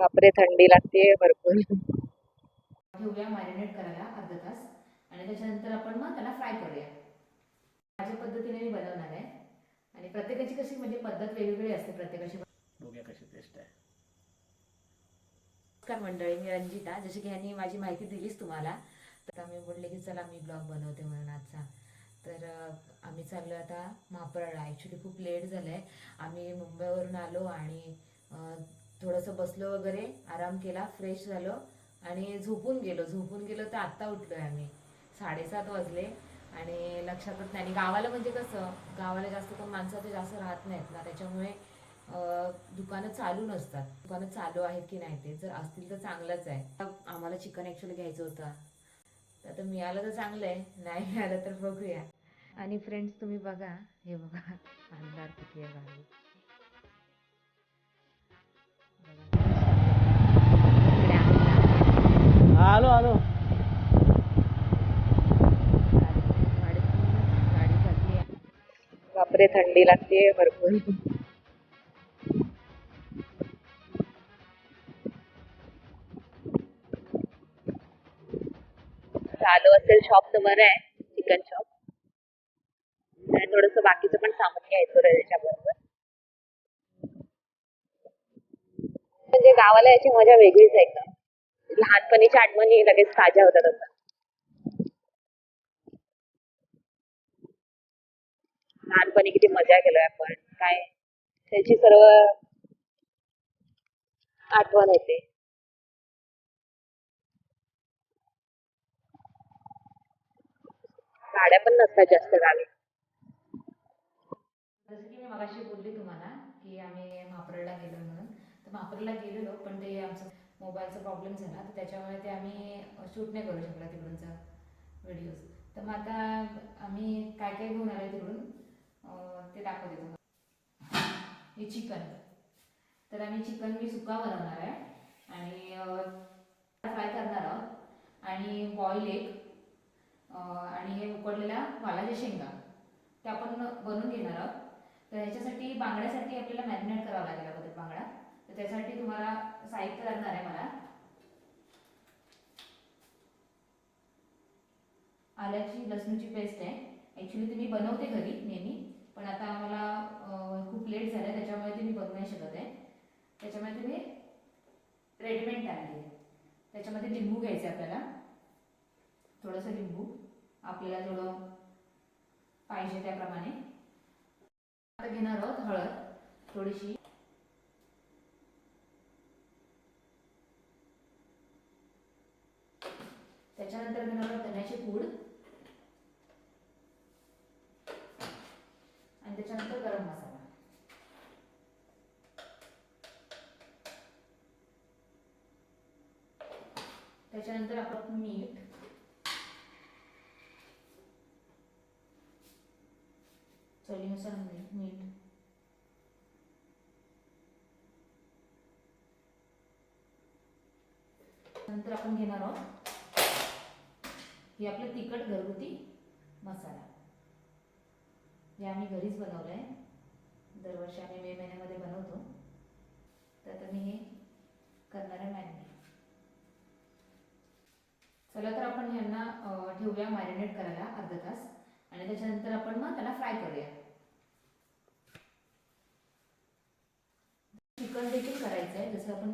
बापरे थंडी लागते भरपूर. ठेवूया मॅरिनेट करायला अर्धा तास. आणि त्याच्यानंतर आपण मग त्याला फ्राय करूया. माझ्या पद्धतीने मी बनवणार आहे. आणि प्रत्येकाची कशी म्हणजे पद्धत वेगवेगळी असते प्रत्येकाची. बघूया कशी टेस्ट आहे. नमस्कार मंडळी मी रंजिता. जशी की ह्यांनी माझी माहिती दिलीच तुम्हाला. तर मी बोलले की चला मी ब्लॉग बनवते म्हणून आजचा. तर आम्ही चाललो आता महापराळा ॲक्च्युली खूप लेट झालं आहे आम्ही मुंबईवरून आलो आणि थोडंसं बसलो वगैरे आराम केला फ्रेश झालो आणि झोपून गेलो. झोपून गेलो तर आत्ता उठलो आहे आम्ही. साडेसात वाजले आणि लक्षातच नाही. आणि गावाला म्हणजे कसं गावाला जास्त कोण माणसं तर जास्त राहत नाहीत ना. त्याच्यामुळे दुकानं चालू नसतात. दुकानं चालू आहेत की नाही ते जर असतील तर चांगलंच आहे. आम्हाला चिकन ॲक्च्युली घ्यायचं होतं. तर आता मिळालं तर चांगलं आहे. नाही मिळालं तर बघूया. आणि फ्रेंड्स तुम्ही बघा. हे बघा. अंधार किती आहे आलो आलो. बापरे थंडी लागते भरपूर. चालू असेल शॉप तर बरं आहे चिकन शॉप आणि थोडस बाकीचं पण सामान घ्यायचं त्याच्या बरोबर म्हणजे गावाला याची मजा वेगळीच आहे एकदम. लहानपणीच्या आठवणी लगेच ताज्या होतात आता. लहानपणी किती मजा केलोय आपण. काय? त्याची सर्व आठवण होते गाड्या पण नसतात जास्त गावी जसं की मी मगाशी बोलली तुम्हाला की आम्ही महापरला गेलो म्हणून. तर महापरला गेलेलो पण ते आमचं मोबाईलचा प्रॉब्लेम झाला तर त्याच्यामुळे ते आम्ही शूट नाही करू शकला तिकडूनचा व्हिडिओज. तर मग आता आम्ही काय काय घेऊन आलो तिकडून ते दाखवते तुम्हाला. हे चिकन. तर आम्ही चिकन मी सुका बनवणार आहे आणि फ्राय करणार आहोत. आणि बॉईल एग आणि हे उकडलेल्या वालाच्या शेंगा. ते आपण बनवून घेणार आहोत. तर ह्याच्यासाठी बांगड्यासाठी आपल्याला मॅरिनेट करावं लागेल अगोदर बांगडा. तर त्यासाठी तुम्हाला साहित्य लागणार आहे मला. आल्याची लसूणची पेस्ट आहे. ॲक्च्युली तुम्ही मी बनवते घरी नेहमी पण आता मला खूप लेट झालं त्याच्यामुळे ते मी बनवू नाही शकत आहे. त्याच्यामुळे ते मी रेडीमेड आणली आहे त्याच्यामध्ये लिंबू घ्यायचे आपल्याला. थोडंसं लिंबू. आपल्याला थोडं पाहिजे त्याप्रमाणे. आता घेणार आहोत हळद थोडीशी. त्याच्यानंतर घेणार आहोत पूड. आणि त्याच्यानंतर गरम मसाला. त्याच्यानंतर आपण मीठ. चवीनुसार मीठ मीठ. नंतर आपण घेणार आहोत हे आपलं तिखट घरगुती मसाला. हे आम्ही घरीच बनवलं आहे दरवर्षी आम्ही मे महिन्यामध्ये बनवतो. तर आता मी हे करणार आहे मॅरिनेट चला तर आपण ह्यांना ठेवूया मॅरिनेट करायला अर्धा तास. आणि त्याच्यानंतर आपण मग त्याला फ्राय करूया. चिकन देखील करायचं आहे जसं आपण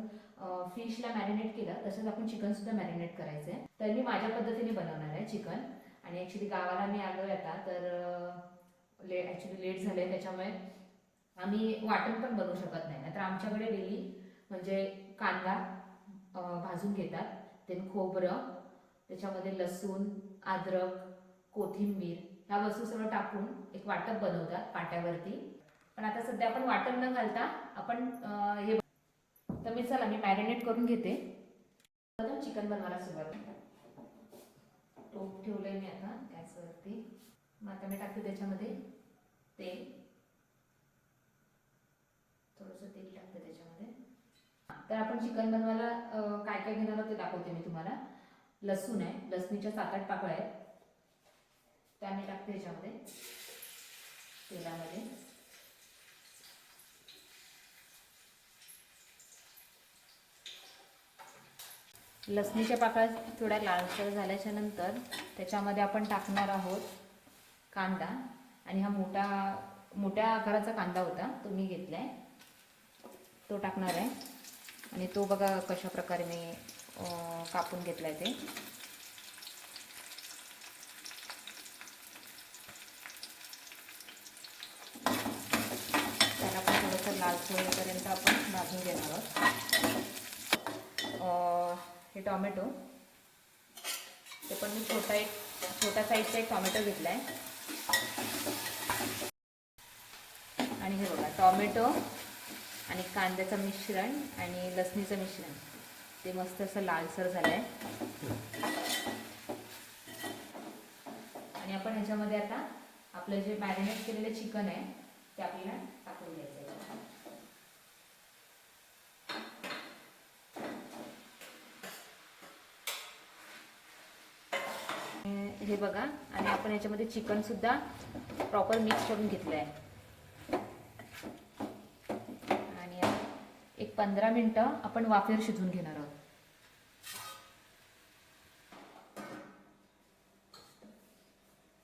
फिशला मॅरिनेट केलं. तसंच आपण चिकन सुद्धा मॅरिनेट करायचं आहे तर मी माझ्या पद्धतीने बनवणार आहे चिकन आणि ॲक्च्युली गावाला मी आलो आहे आता. तर ले ॲक्च्युली लेट झाले त्याच्यामुळे आम्ही वाटण पण बनवू शकत नाही. तर आमच्याकडे डेली म्हणजे कांदा भाजून घेतात. ते खोबरं त्याच्यामध्ये लसूण अद्रक कोथिंबीर ह्या वस्तू सगळं टाकून एक वाटप बनवतात पाट्यावरती. पण आता सध्या आपण वाटण न घालता आपण हे तर मी चला मी मॅरिनेट करून घेते. चिकन बनवायला सुरुवात टोप ठेवलंय मी आता गॅसवरती. मग आता मी टाकते त्याच्यामध्ये तेल. थोडंसं तेल टाकते त्याच्यामध्ये. तर आपण चिकन बनवायला काय काय घेणार आहोत ते दाखवते मी तुम्हाला. लसूण आहे लसणीच्या सात आठ पाकळ्या आहेत. त्या मी टाकते त्याच्यामध्ये तेलामध्ये. लसणीच्या पाकळ्या थोड्या लालसर झाल्याच्यानंतर त्याच्यामध्ये आपण टाकणार आहोत कांदा. आणि हा मोठा मोठ्या आकाराचा कांदा होता तो मी घेतला आहे तो टाकणार आहे. आणि तो बघा कशा प्रकारे मी कापून घेतला आहे ते. त्याला पण थोडंसं लालसर होईपर्यंत आपण भाजून घेणार आहोत. हे टॉमॅटो. ते पण मी छोटा एक छोटा साईजचा एक टॉमॅटो घेतला आहे आणि हे बघा टॉमॅटो आणि कांद्याचं मिश्रण आणि लसणीचं मिश्रण. ते मस्त असं लालसर झालं आहे आणि आपण ह्याच्यामध्ये आता आपलं जे मॅरिनेट केलेलं चिकन आहे ते आपल्याला टाकून द्यायचं आहे हे बघा. आणि आपण याच्यामध्ये चिकन सुद्धा प्रॉपर मिक्स करून घेतलं आहे आणि एक पंधरा मिनटं आपण वाफेवर शिजवून घेणार आहोत.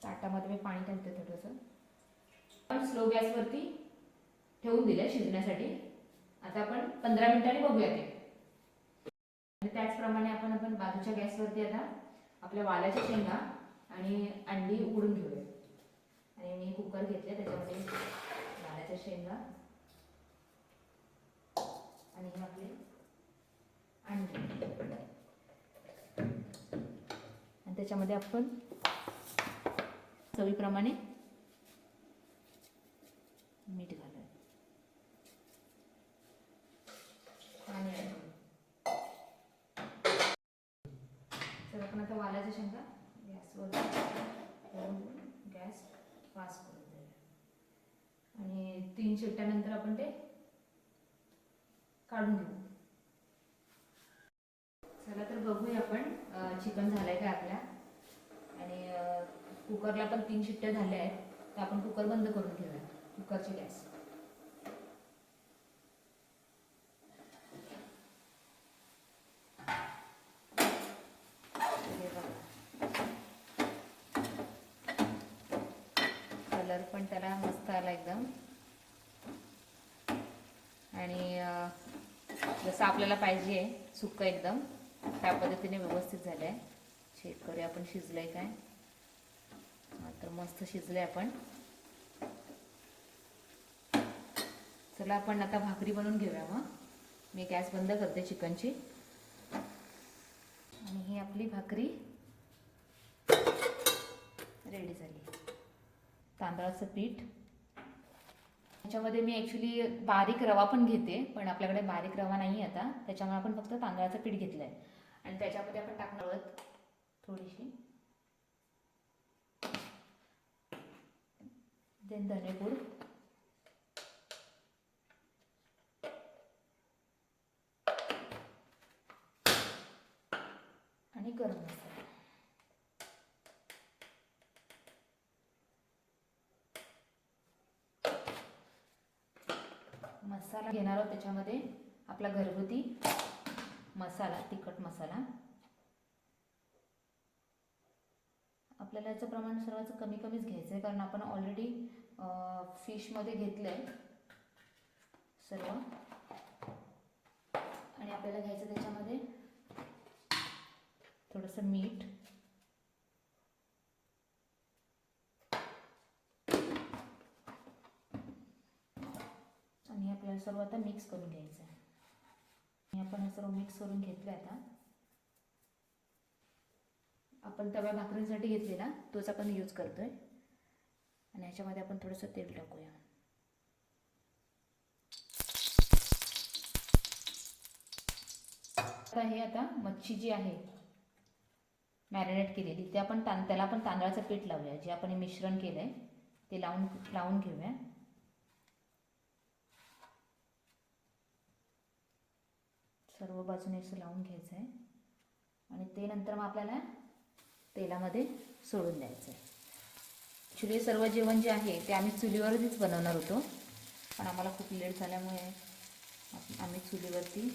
ताटामध्ये मी पाणी घालते थोडंसं. आपण स्लो गॅसवरती ठेवून दिलं शिजण्यासाठी. आता आपण पंधरा मिनिटांनी बघूया ते. त्याचप्रमाणे आपण आपण बाजूच्या गॅसवरती आता आपल्या वालाच्या शेंगा आणि अंडी उडून घेऊया आणि मी कुकर घेतले त्याच्यामध्ये वालाच्या शेंगा आणि आपले अंडी. आणि त्याच्यामध्ये आपण चवीप्रमाणे मीठ घालूया आणि तर आपण आता वालाच्या शेंगा गॅसवर ठेवून गॅस फास्ट करून देऊया आणि तीन शिट्ट्यानंतर आपण ते काढून घेऊ. चला तर बघूया आपण चिकन झालंय का आपल्या? आणि कुकरला पण तीन शिट्ट्या झाल्या आहेत तर आपण कुकर बंद करून घेऊया कुकरची गॅस. कलर पण त्याला मस्त आला एकदम. आणि जसं आपल्याला पाहिजे सुक्कं एकदम त्या पद्धतीने व्यवस्थित झालं आहे चेक करूया आपण आहे काय? तर मस्त शिजलंय आपण. चला आपण आता भाकरी बनवून घेऊया मग. मी गॅस बंद करते चिकनची. आणि ही आपली भाकरी रेडी झाली. तांदळाचं पीठ. त्याच्यामध्ये मी ॲक्च्युली बारीक रवा पण घेते पण आपल्याकडे बारीक रवा नाही आता. त्याच्यामुळे आपण फक्त तांदळाचं पीठ घेतलं आहे आणि त्याच्यामध्ये आपण टाकणार आहोत थोडीशी. देन धनेपूड. आणि गरम मसाला. मसाला घेणार आहोत त्याच्यामध्ये आपला घरगुती मसाला तिखट मसाला. आपल्याला याचं प्रमाण सर्वच कमी कमीच घ्यायचं आहे कारण आपण ऑलरेडी फिशमध्ये घेतलं आहे सर्व. आणि आपल्याला घ्यायचं त्याच्यामध्ये थोडंसं मीठ आणि हे आपल्याला सर्व आता मिक्स करून घ्यायचं आहे. आपण हे सर्व मिक्स करून घेतलं आता. आपण तव्या भाकरींसाठी घेतलेला तोच आपण यूज करतोय. आणि ह्याच्यामध्ये आपण थोडंसं तेल टाकूया. आता हे आता मच्छी जी आहे मॅरिनेट केलेली ते आपण तां त्याला आपण तांदळाचं पीठ लावूया जे आपण हे मिश्रण केलं आहे ते लावून लावून घेऊया. सर्व बाजूने असं लावून घ्यायचं आहे. आणि ते नंतर मग आपल्याला तेलामध्ये सोडून द्यायचं आहे. ॲक्च्युली सर्व जेवण जे आहे ते आम्ही चुलीवरतीच बनवणार होतो. पण आम्हाला खूप लेट झाल्यामुळे आम्ही चुलीवरती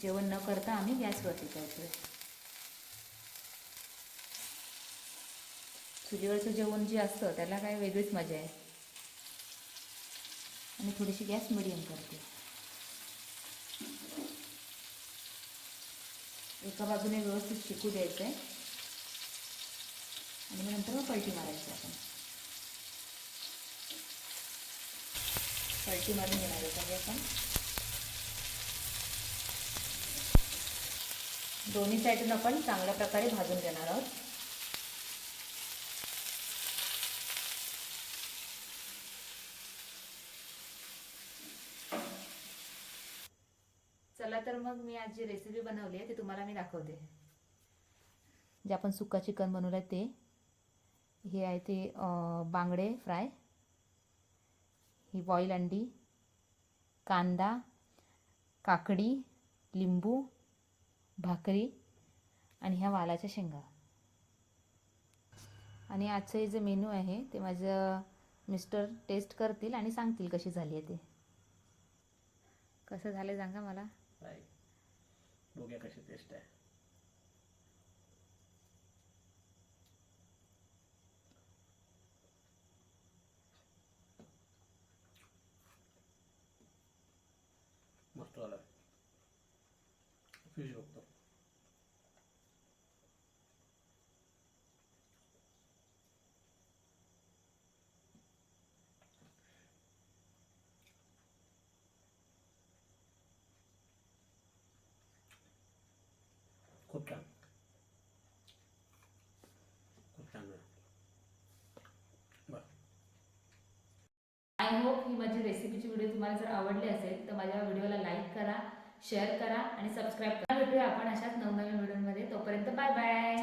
जेवण न करता आम्ही गॅसवरती करतोय. चुलीवरचं जेवण जे असतं त्याला काय वेगळीच मजा आहे. आणि थोडीशी गॅस मिडियम करते. एका बाजूने व्यवस्थित शिकू द्यायचं आहे आणि मग नंतर मग पलटी मारायची आपण. पलटी मारून घेणार आहे आपण दोन्ही साईडून आपण चांगल्या प्रकारे भाजून घेणार आहोत. चला तर मग मी आज जी रेसिपी बनवली आहे ती तुम्हाला मी दाखवते. जे आपण सुक्का चिकन बनवलं आहे ते हे आहे ते बांगडे फ्राय ही बॉईल अंडी कांदा काकडी लिंबू भाकरी आणि ह्या वालाच्या शेंगा. आणि आजचं हे जे मेनू आहे ते माझं मिस्टर टेस्ट करतील आणि सांगतील कशी झाली आहे ते. कसं झालं सांगा मला. नाही बघूया कशी टेस्ट आहे मस्त झालं फिश बघतो खूप छान खूप छान झालं बरं आय होप ही माझी रेसिपीची व्हिडिओ तुम्हाला जर आवडली असेल तर माझ्या व्हिडिओला लाईक करा शेअर करा आणि सबस्क्राईब करा. भेटूया आपण अशाच नवनवीन व्हिडिओमध्ये तोपर्यंत बाय बाय